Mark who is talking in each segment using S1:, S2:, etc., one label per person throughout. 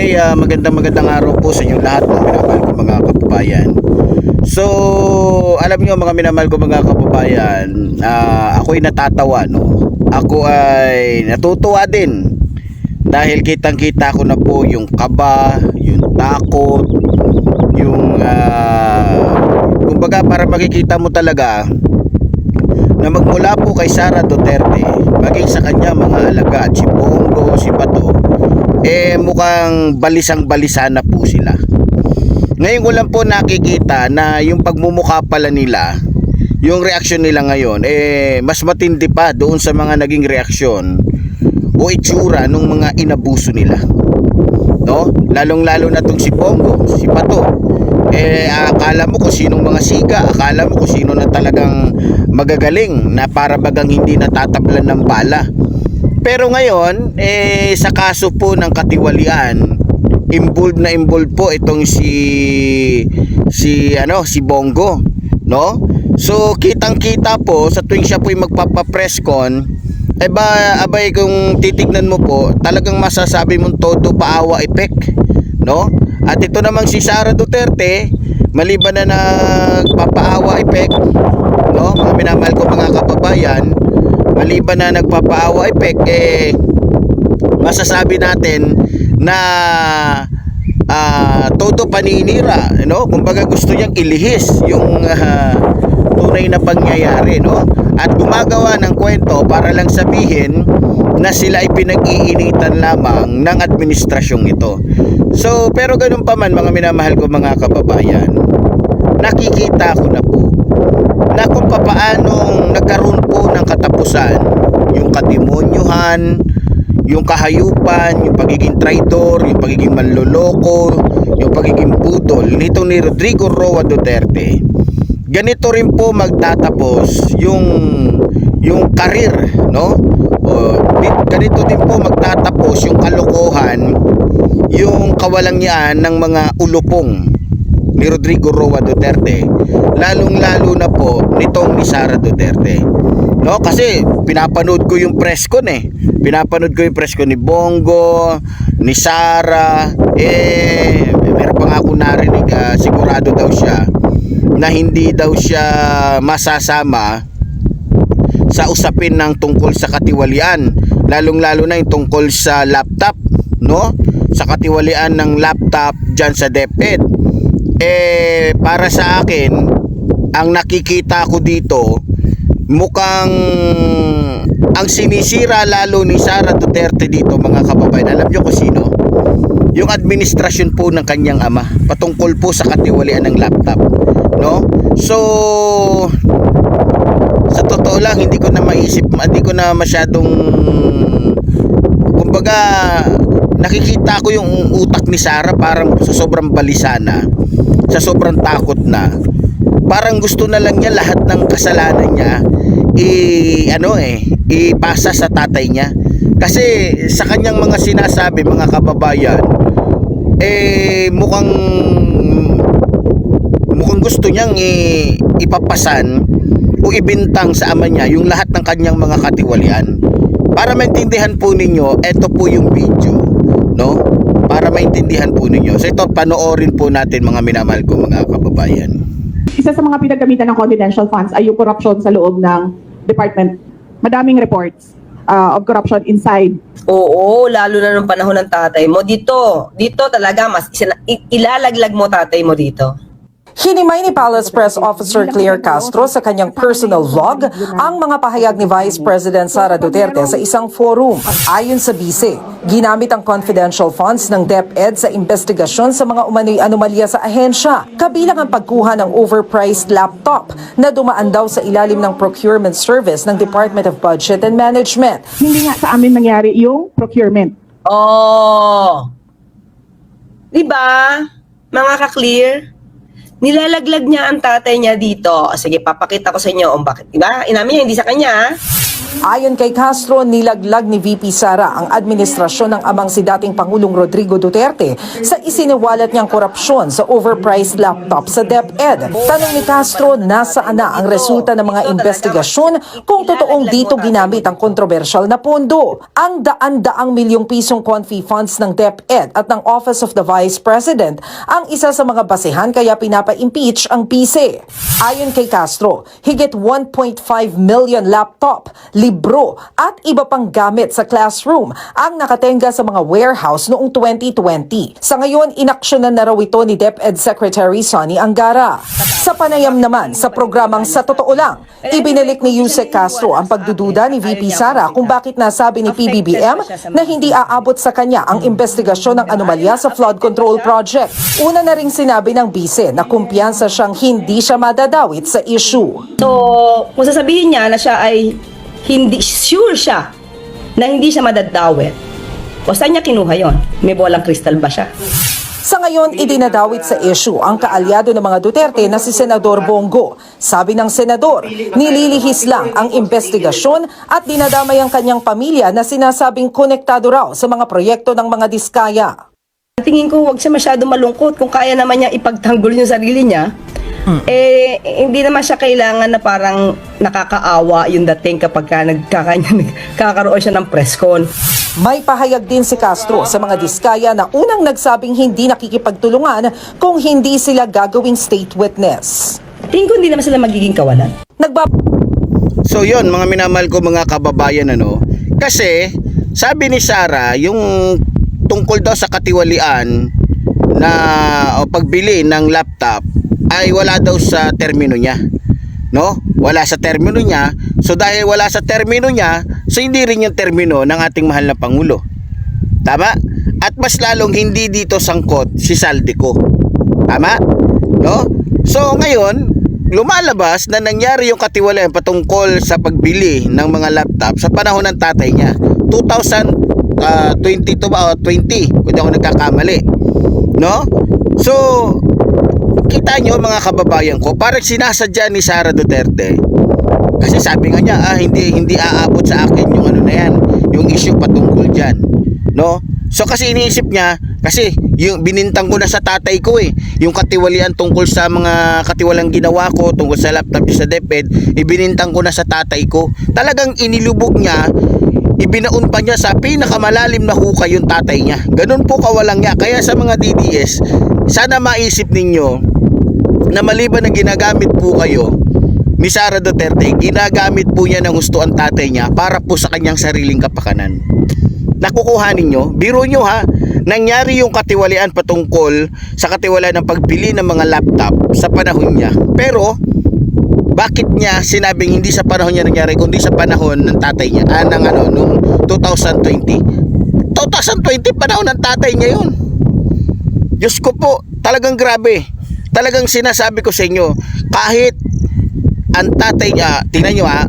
S1: Okay, ah, magandang magandang araw po sa inyong lahat mga minamahal ko mga kababayan. So, alam niyo mga minamahal ko mga kababayan, ah, ako'y natatawa no. Ako ay natutuwa din dahil kitang-kita ko na po yung kaba, yung takot, yung ah, kumbaga para makikita mo talaga na magmula po kay Sara Duterte maging sa kanya mga alagad si Bongo, si Bato. Eh mukhang balisang balisa na po sila. Ngayon ko lang po nakikita na yung pagmumukha pala nila yung reaksyon nila ngayon eh mas matindi pa doon sa mga naging reaksyon o itsura ng mga inabuso nila. No? Lalong lalo na tong si Bongo si Bato. Eh akala mo kung sinong mga siga akala mo kung sino na talagang magagaling na para bagang hindi natatablan ng bala pero ngayon eh sa kaso po ng katiwalian involved na involved po itong si si ano si Bongo no? So kitang kita po sa tuwing siya po magpapa-press con eh ba abay kung titignan mo po talagang masasabi mong todo paawa effect no? At ito namang si Sara Duterte maliban na nagpapaawa effect no? Mga minamahal ko mga kababayan maliban na nagpapaawa effect eh masasabi natin na ah, todo paninira no? Kumbaga gusto niyang ilihis yung ah, tunay na pangyayari no? At gumagawa ng kwento para lang sabihin na sila ay pinag-iinitan lamang ng administrasyong ito. So pero ganun pa man mga minamahal ko mga kababayan nakikita ko na po na kung papaanong nagkaroon po ng katapusan yung kademonyuhan yung kahayupan, yung pagiging traitor, yung pagiging manloloko, yung pagiging putol nito ni Rodrigo Roa Duterte. Ganito rin po magtatapos yung yung karir, no? O, ganito din po magtatapos yung kalokohan, yung kawalangyaan ng mga ulupong ni Rodrigo Roa Duterte lalong-lalo na po nitong ni Sara Duterte no kasi pinapanood ko yung press con eh pinapanood ko yung press con ni Bongo ni Sara. Eh meron pa nga ako narinig ah, sigurado daw siya na hindi daw siya masasama sa usapin ng tungkol sa katiwalian. Lalong-lalo na yung tungkol sa laptop no? Sa katiwalian ng laptop dyan sa DepEd. Eh para sa akin ang nakikita ko dito mukhang ang sinisira lalo ni Sara Duterte dito mga kababayan. Alam nyo kung sino? Yung administrasyon po ng kanyang ama patungkol po sa katiwalian ng laptop no? So sa totoo lang hindi ko na maisip hindi ko na masyadong kumbaga nakikita ko yung utak ni Sara parang sa sobrang balisa na sa sobrang takot na. Parang gusto na lang niya lahat ng kasalanan niya i ano eh ipasa sa tatay niya. Kasi sa kanyang mga sinasabi mga kababayan eh mukhang mukhang gusto niyang i, ipapasan o ibintang sa ama niya yung lahat ng kanyang mga katiwalian. Para maintindihan po ninyo ito po yung video no? Para maintindihan po ninyo. So ito panoorin po natin mga minamahal ko mga kababayan.
S2: Isa sa mga pinagamitan ng confidential funds ay yung corruption sa loob ng department. Madaming reports uh, of corruption inside.
S3: Oo, lalo na nung panahon ng tatay mo. Dito, dito talaga mas ilalaglag mo tatay mo dito.
S4: Hinimay ni Palace Press Officer Claire Castro sa kanyang personal vlog ang mga pahayag ni Vice President Sara Duterte sa isang forum. Ayon sa bise, ginamit ang confidential funds ng DepEd sa investigasyon sa mga umano'y anomalya sa ahensya, kabilang ang pagkuha ng overpriced laptop na dumaan daw sa ilalim ng procurement service ng Department of Budget and Management.
S2: Hindi nga sa amin nangyari yung procurement.
S3: Oh. 'Di ba? Mga ka-clear, nilalaglag niya ang tatay niya dito. Sige, papakita ko sa inyo kung bakit. 'Di ba? Inamin niya hindi sa kanya.
S4: Ayon kay Castro, nilaglag ni VP Sara ang administrasyon ng amang si dating Pangulong Rodrigo Duterte sa isiniwalat niyang korupsyon sa overpriced laptop sa DepEd. Tanong ni Castro, nasaan na ang resulta ng mga investigasyon kung totoong dito ginamit ang kontrobersyal na pondo. Ang daan-daang milyong pisong confi funds ng DepEd at ng Office of the Vice President ang isa sa mga basehan kaya pinapa-impeach ang PC. Ayon kay Castro, higit 1.5 million laptop, libro at iba pang gamit sa classroom ang nakatenga sa mga warehouse noong 2020. Sa ngayon, inaksyonan na raw ito ni DepEd Secretary Sonny Angara. Sa panayam naman sa programang Sa Totoo Lang, ibinalik ni Yusek Castro ang pagdududa ni VP Sara kung bakit nasabi ni PBBM na hindi aabot sa kanya ang investigasyon ng anomalya sa flood control project. Una na ring sinabi ng bise na kumpiyansa siyang hindi siya madadawit sa issue.
S3: So, kung sasabihin niya na siya ay hindi sure siya na hindi siya madadawit, o saan niya kinuha yon? May bolang kristal ba siya?
S4: Sa ngayon, idinadawit sa issue ang kaalyado ng mga Duterte na si Senador Bongo. Sabi ng Senador, nililihis lang ang investigasyon at dinadamay ang kanyang pamilya na sinasabing konektado raw sa mga proyekto ng mga diskaya.
S3: Tingin ko wag siya masyado malungkot kung kaya naman niya ipagtanggol yung sarili niya. Eh, hindi naman siya kailangan na parang nakakaawa yung dating kapag ka nagkakanya, nagkakaroon siya ng press con.
S4: May pahayag din si Castro sa mga diskaya na unang nagsabing hindi nakikipagtulungan kung hindi sila gagawing state witness.
S3: Tingin ko hindi naman sila magiging kawalan.
S4: Nagbab
S1: So yon mga minamahal ko mga kababayan ano. Kasi sabi ni Sara yung tungkol daw sa katiwalian na o pagbili ng laptop ay wala daw sa termino niya. No? Wala sa termino niya. So dahil wala sa termino niya, so hindi rin yung termino ng ating mahal na pangulo. Tama? At mas lalong hindi dito sangkot si Saldico. Tama? No? So ngayon, lumalabas na nangyari yung katiwalian patungkol sa pagbili ng mga laptop sa panahon ng tatay niya. 2022 ba o 20 kung ako nagkakamali. No? So, kita nyo mga kababayan ko, parang sinasadya ni Sara Duterte kasi sabi nga niya, ah, hindi hindi aabot sa akin yung ano na yan, yung issue patungkol diyan. No? So kasi iniisip niya, kasi yung binintang ko na sa tatay ko eh, yung katiwalian tungkol sa mga katiwalang ginawa ko tungkol sa laptop sa DepEd, ibinintang ko na sa tatay ko. Talagang inilubog niya, ibinaon pa niya sa pinakamalalim na hukay yung tatay niya. Ganun po kawalang niya. Kaya sa mga DDS, sana maisip ninyo na maliban na ginagamit po kayo ni Sara Duterte, ginagamit po niya ng gusto ang tatay niya para po sa kanyang sariling kapakanan. Nakukuha ninyo, biro nyo ha, nangyari yung katiwalian patungkol sa katiwalian ng pagbili ng mga laptop sa panahon niya. Pero, bakit niya sinabing hindi sa panahon niya nangyari, kundi sa panahon ng tatay niya, ah, ng ano, nung 2020? 2020, panahon ng tatay niya yun. Diyos ko po, talagang grabe. Talagang sinasabi ko sa inyo, kahit ang tatay niya, tingnan nyo ha,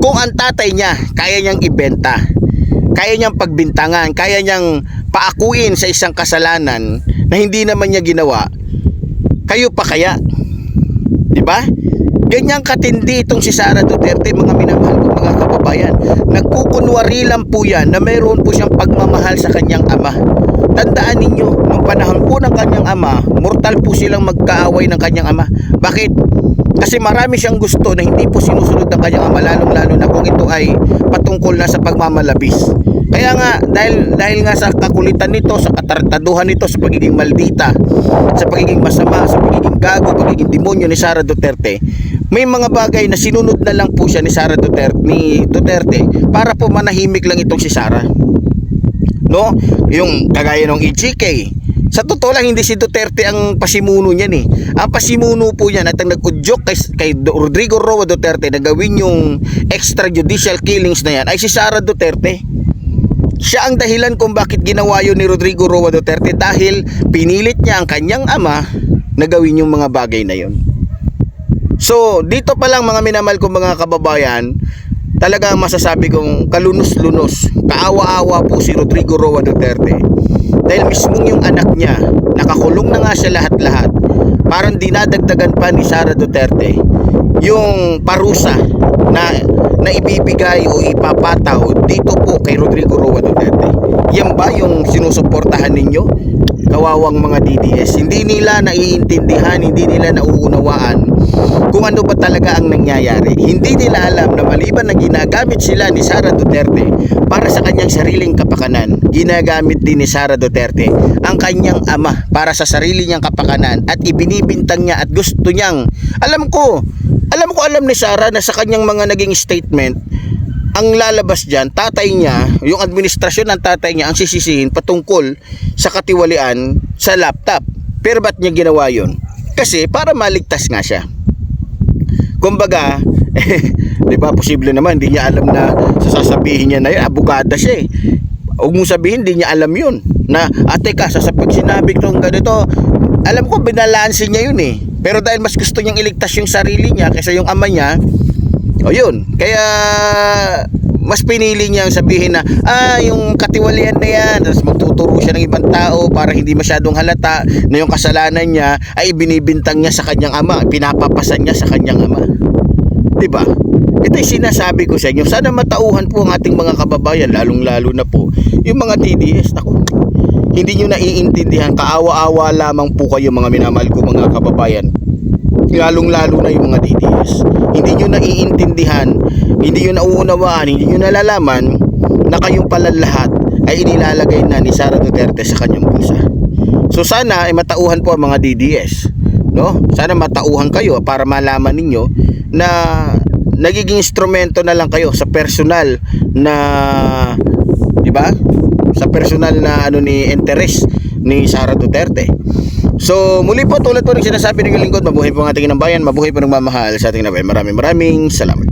S1: kung ang tatay niya, kaya niyang ibenta, kaya niyang pagbintangan, kaya niyang paakuin sa isang kasalanan na hindi naman niya ginawa, kayo pa kaya? Di ba? Ganyang katindi itong si Sara Duterte, mga minamahal ko mga kababayan. Nagkukunwari lang po yan na mayroon po siyang pagmamahal sa kanyang ama. Tandaan ninyo, nung panahon po ng kanyang ama, mortal po silang magkaaway ng kanyang ama. Bakit? Kasi marami siyang gusto na hindi po sinusunod ng kanyang ama, lalong-lalo na kung ito ay patungkol na sa pagmamalabis. Kaya nga, dahil, dahil nga sa kakulitan nito, sa katartaduhan nito, sa pagiging maldita, sa pagiging masama, sa pagiging gago, pagiging demonyo ni Sara Duterte, may mga bagay na sinunod na lang po siya ni Sara Duterte, ni Duterte para po manahimik lang itong si Sara. No? Yung kagaya ng EGK. Sa totoo lang, hindi si Duterte ang pasimuno niyan eh. Ang pasimuno po niyan at ang nag-udyok kay, kay Rodrigo Roa Duterte na gawin yung extrajudicial killings na yan ay si Sara Duterte. Siya ang dahilan kung bakit ginawa yun ni Rodrigo Roa Duterte dahil pinilit niya ang kanyang ama na gawin yung mga bagay na yun. So, dito pa lang mga minamahal kong mga kababayan, talaga masasabi kong kalunos-lunos, kaawa-awa po si Rodrigo Roa Duterte. Dahil mismong yung anak niya, nakakulong na nga siya lahat-lahat, parang dinadagdagan pa ni Sara Duterte yung parusa na na ibibigay o ipapataw dito po kay Rodrigo Roa Duterte. Yan ba yung sinusuportahan ninyo? Kawawang mga DDS. Hindi nila naiintindihan, hindi nila nauunawaan kung ano ba talaga ang nangyayari. Hindi nila alam na maliban na ginagamit sila ni Sara Duterte para sa kanyang sariling kapakanan, ginagamit din ni Sara Duterte ang kanyang ama para sa sarili niyang kapakanan at ibinibintang niya at gusto niyang, alam ko, alam ko alam ni Sara na sa kanyang mga naging statement, ang lalabas dyan, tatay niya, yung administrasyon ng tatay niya ang sisisihin patungkol sa katiwalian sa laptop. Pero ba't niya ginawa yun? Kasi para maligtas nga siya. Kumbaga, eh, di ba, posible naman, hindi niya alam na sasabihin niya na yun, abogada siya eh. Huwag mong sabihin, hindi niya alam yun. Na, ate ka, sa pag sinabi kong ganito, alam ko, binalansin niya yun eh. Pero dahil mas gusto niyang iligtas yung sarili niya kaysa yung ama niya, o yun, kaya mas pinili niyang sabihin na ah yung katiwalian na yan. Tapos magtuturo siya ng ibang tao para hindi masyadong halata na yung kasalanan niya ay binibintang niya sa kanyang ama pinapapasan niya sa kanyang ama. Di ba ito yung sinasabi ko sa inyo. Sana matauhan po ang ating mga kababayan lalong lalo na po yung mga TDS Naku, hindi nyo naiintindihan. Kaawa-awa lamang po kayo mga minamahal ko mga kababayan. Lalong lalo na yung mga DDS hindi nyo naiintindihan hindi nyo nauunawaan hindi nyo nalalaman na kayong pala lahat ay inilalagay na ni Sara Duterte sa kanyang bulsa so sana ay matauhan po ang mga DDS no sana matauhan kayo para malaman ninyo na nagiging instrumento na lang kayo sa personal na di ba sa personal na ano ni interest ni Sara Duterte So muli po tulad po ng sinasabi ng lingkod, mabuhay po ang ating ng bayan, mabuhay po ng mamahal sa ating nabayan. Maraming maraming salamat.